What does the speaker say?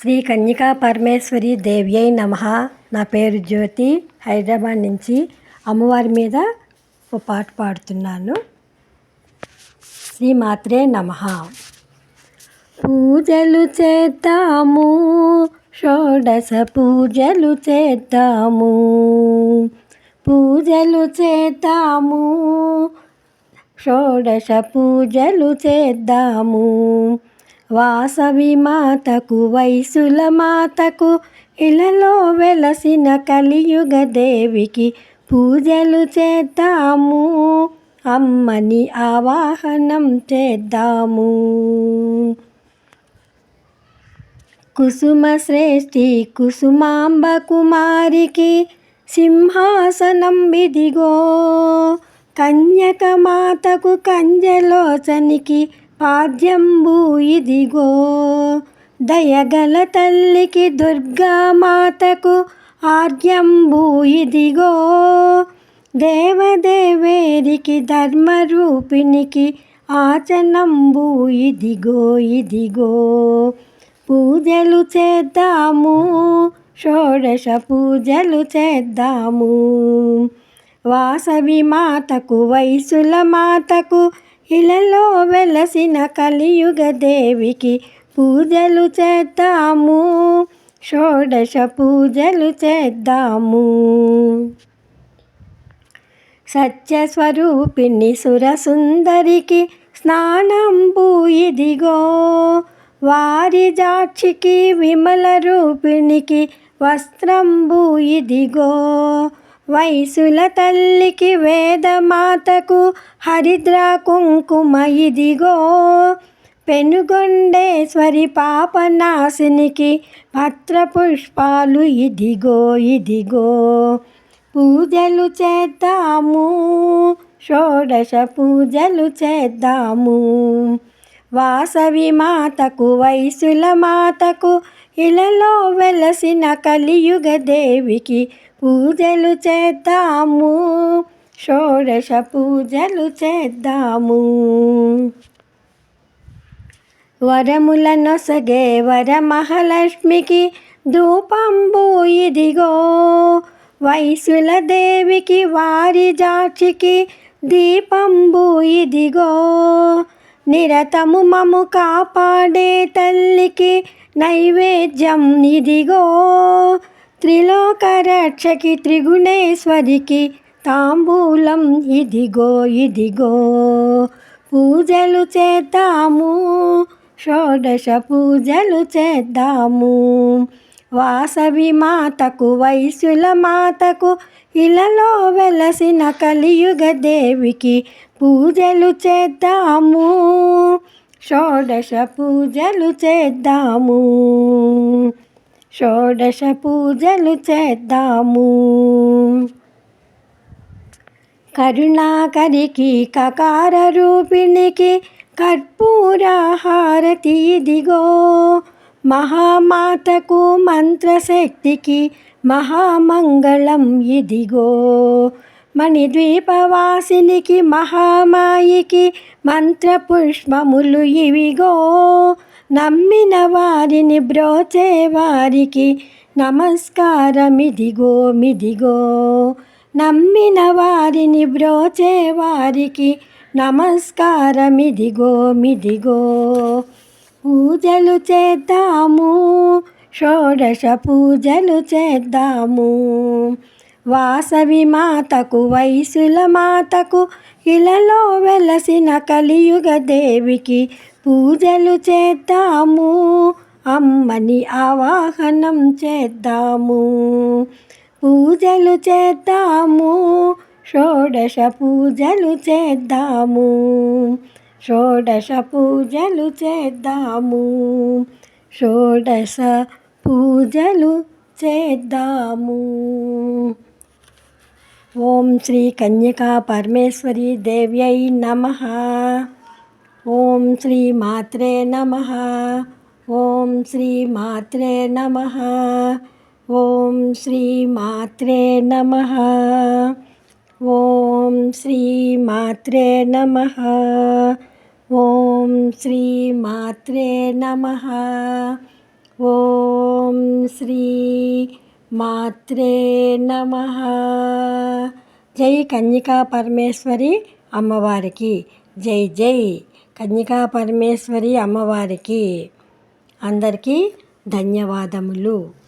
శ్రీ కన్యకా పరమేశ్వరి దేవ్యై నమ. నా పేరు జ్యోతి. హైదరాబాద్ నుంచి అమ్మవారి మీద ఒక పాట పాడుతున్నాను. శ్రీ మాత్రే నమ. పూజలు చేద్దాము షోడశ పూజలు చేద్దాము. పూజలు చేద్దాము షోడశ పూజలు చేద్దాము. వాసవి మాతకు వయసుల మాతకు ఇలలో వెలసిన కలియుగ దేవికి పూజలు చేద్దాము. అమ్మని ఆవాహనం చేద్దాము. కుసుమ శ్రేష్ఠి కుసుమాంబ కుమారికి సింహాసనం విదిగో కన్యక మాతకు కంజలోచనికి పాద్యంబు ఇదిగో దయగల తల్లికి దుర్గామాతకు ఆర్యంబు ఇదిగో దేవదేవేరికి ధర్మరూపినికి ఆచనంబు ఇదిగో ఇదిగో. పూజలు చేద్దాము షోడశ పూజలు చేద్దాము. వాసవి మాతకు వైసుల మాతకు ఇలలో వెలసిన కలియుగ దేవికి పూజలు చేద్దాము. షోడశ పూజలు చేద్దాము. సత్యస్వరూపిణి సురసుందరికి స్నానంబు ఇదిగో. వారి జాక్షికి విమల రూపిణికి వస్త్రంబు ఇదిగో. వైసుల తల్లికి వేదమాతకు హరిద్ర కుంకుమ ఇదిగో పెనుగొండేశ్వరి పాపనాశినికి పత్ర పుష్పాలు ఇదిగో ఇదిగో. పూజలు చేద్దాము షోడశ పూజలు చేద్దాము. వాసవి మాతకు వైసుల మాతకు ఇలలో వెలసిన కలియుగ దేవికి పూజలు చేద్దాము. షోడశ పూజలు చేద్దాము. వరముల నొసగే వరమహాలక్ష్మికి ధూపంబు ఇదిగో. వైశుల దేవికి వారి జాక్షికి దీపంబు ఇదిగో. నిరతము మము కాపాడే తల్లికి నైవేద్యం ఇదిగో. త్రిలోక రక్షకి త్రిగుణేశ్వరికి తాంబూలం ఇదిగో ఇదిగో. పూజలు చేద్దాము షోడశ పూజలు చేద్దాము. వాసవి మాతకు వైశ్యుల మాతకు ఇలలో వెలసిన కలియుగ దేవికి పూజలు చేద్దాము. షోడశ పూజలు చేద్దాము. షోడశ పూజలు చేద్దాము. కరుణాకరికి కకార రూపిణికి కర్పూరాహారతి ఇదిగో. మహామాతకు మంత్రశక్తికి మహామంగళం ఇదిగో. మణిద్వీపవాసినికి మహామాయికి మంత్రపుష్పములు ఇవిగో. నమ్మిన వారిని బ్రోచే వారికి నమస్కారమిదిగో మిదిగో. నమ్మిన వారిని బ్రోచే వారికి నమస్కారమిదిగో మిదిగో. పూజలు చేద్దాము షోడశ పూజలు చేద్దాము. వాసవి మాతకు వయసుల మాతకు ఇలలో వెలసిన కలియుగ దేవికి పూజలు చేద్దాము. అమ్మని ఆవాహనం చేద్దాము. పూజలు చేద్దాము. షోడశ పూజలు చేద్దాము. షోడశ పూజలు చేద్దాము. షోడశ పూజలు చేద్దాము. ఓం శ్రీ కన్యకా పరమేశ్వరి దేవ్యై నమ ఓం శ్రీ మాత్రే నమ ఓం శ్రీ మాత్రే నమ ఓం శ్రీ మాత్రే నమ ఓం శ్రీ మాత్రే మాత్రే మాత్రే నమ. జై కన్యకా పరమేశ్వరి అమ్మవారికి. జై జై కన్యకా పరమేశ్వరి అమ్మవారికి. అందరికీ ధన్యవాదములు.